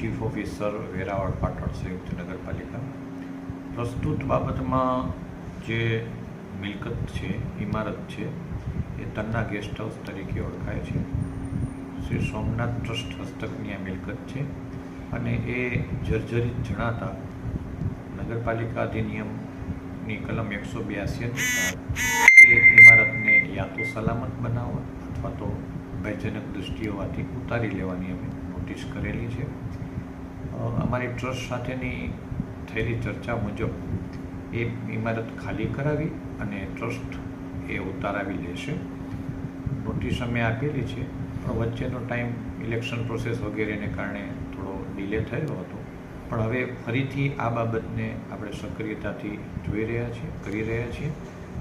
Chief officer Veraval Patan સંયુક્ત નગરપાલિકા. પ્રસ્તુત બાબતમાં જે મિલકત છે ઇમારત છે, એ તન્ના ગેસ્ટ હાઉસ તરીકે ઓળખાય છે. શ્રી સોમનાથ ટ્રસ્ટ હસ્તકની આ મિલકત છે અને એ જર્જરિત જણાતા નગરપાલિકા અધિનિયમની કલમ એકસો બ્યાસી અનુસાર એ ઇમારતને યા તો સલામત બનાવવા અથવા તો ભયજનક દૃષ્ટિ હોવાથી ઉતારી લેવાની અમે નોટિસ કરેલી છે. અમારી ટ્રસ્ટ સાથેની થયેલી ચર્ચા મુજબ એ ઇમારત ખાલી કરાવી અને ટ્રસ્ટ એ ઉતારાવી લેશે. નોટિસ અમે આપેલી છે. પણ વચ્ચેનો ટાઈમ ઇલેક્શન પ્રોસેસ વગેરેને કારણે થોડો ડિલે થયો હતો. પણ હવે ફરીથી આ બાબતને આપણે સક્રિયતાથી જોઈ રહ્યા છીએ, કરી રહ્યા છીએ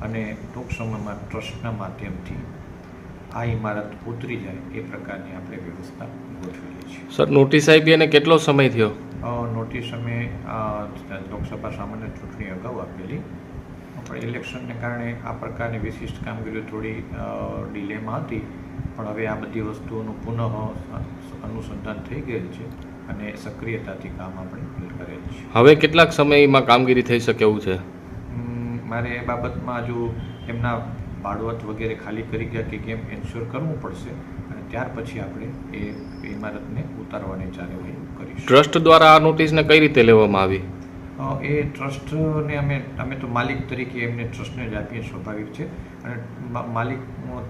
અને ટૂંક સમયમાં ટ્રસ્ટના માધ્યમથી આ ઇમારત ઉતરી જાય એ પ્રકારની આપણે વ્યવસ્થા ગોઠવીએ છે. સર નોટિસ આપી અને કેટલો સમય થયો? નોટિસ અમે લોકસભા સામાન્ય ચૂંટણી અગાઉ આપેલી. પણ ઇલેક્શનને કારણે આ પ્રકારની વિશિષ્ટ કામગીરી થોડી ડિલેમાં હતી. પણ હવે આ બધી વસ્તુઓનું પુનઃ અનુસંધાન થઈ ગયેલ છે અને સક્રિયતાથી કામ આપણે કરેલ છે. હવે કેટલાક સમયમાં કામગીરી થઈ શકે એવું છે? મારે એ બાબતમાં હજુ એમના ભાડવત વગેરે ખાલી કરી ગયા કે કેમ એન્શ્યોર કરવું પડશે અને ત્યાર પછી આપણે એ ઇમારતને ઉતારવાની કાર્યવાહી કરીશું. ટ્રસ્ટ દ્વારા આ નોટિસને કઈ રીતે લેવામાં આવી? એ ટ્રસ્ટને અમે અમે તો માલિક તરીકે એમને ટ્રસ્ટને જ આપીએ સ્વાભાવિક છે. અને માલિક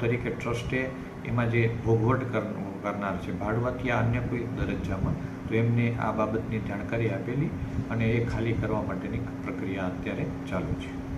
તરીકે ટ્રસ્ટે એમાં જે ભોગવટ કર- કરનાર છે ભાડવાથી આ અન્ય કોઈ દરજ્જામાં તો એમને આ બાબતની જાણકારી આપેલી અને એ ખાલી કરવા માટેની પ્રક્રિયા અત્યારે ચાલુ છે.